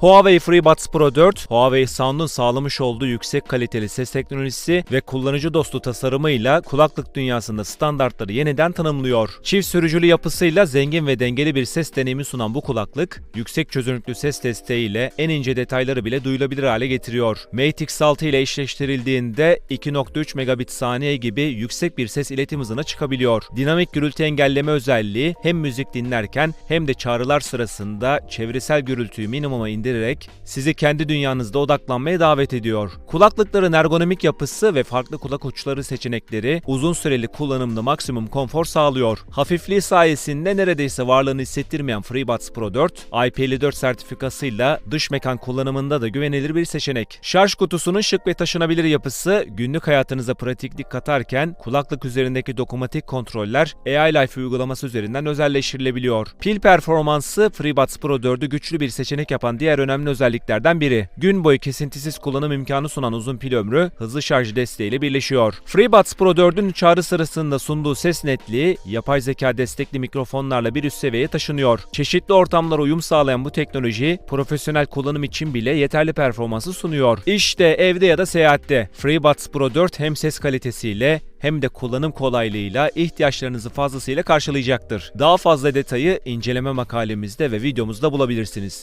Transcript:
Huawei FreeBuds Pro 4, Huawei Sound'un sağlamış olduğu yüksek kaliteli ses teknolojisi ve kullanıcı dostu tasarımıyla kulaklık dünyasında standartları yeniden tanımlıyor. Çift sürücülü yapısıyla zengin ve dengeli bir ses deneyimi sunan bu kulaklık, yüksek çözünürlüklü ses desteğiyle en ince detayları bile duyulabilir hale getiriyor. Mate X6 ile eşleştirildiğinde 2.3 megabit saniye gibi yüksek bir ses iletim hızına çıkabiliyor. Dinamik gürültü engelleme özelliği hem müzik dinlerken hem de çağrılar sırasında çevresel gürültüyü minimuma indirerek sizi kendi dünyanızda odaklanmaya davet ediyor. Kulaklıkların ergonomik yapısı ve farklı kulak uçları seçenekleri uzun süreli kullanımda maksimum konfor sağlıyor. Hafifliği sayesinde neredeyse varlığını hissettirmeyen FreeBuds Pro 4, IP54 sertifikasıyla dış mekan kullanımında da güvenilir bir seçenek. Şarj kutusunun şık ve taşınabilir yapısı günlük hayatınıza pratiklik katarken kulaklık üzerindeki dokunmatik kontroller AI Life uygulaması üzerinden özelleştirilebiliyor. Pil performansı FreeBuds Pro 4'ü güçlü bir seçenek yapan diğer önemli özelliklerden biri. Gün boyu kesintisiz kullanım imkanı sunan uzun pil ömrü hızlı şarj desteğiyle birleşiyor. FreeBuds Pro 4'ün çağrı sırasında sunduğu ses netliği yapay zeka destekli mikrofonlarla bir üst seviyeye taşınıyor. Çeşitli ortamlara uyum sağlayan bu teknoloji profesyonel kullanım için bile yeterli performansı sunuyor. İşte evde ya da seyahatte FreeBuds Pro 4 hem ses kalitesiyle hem de kullanım kolaylığıyla ihtiyaçlarınızı fazlasıyla karşılayacaktır. Daha fazla detayı inceleme makalemizde ve videomuzda bulabilirsiniz.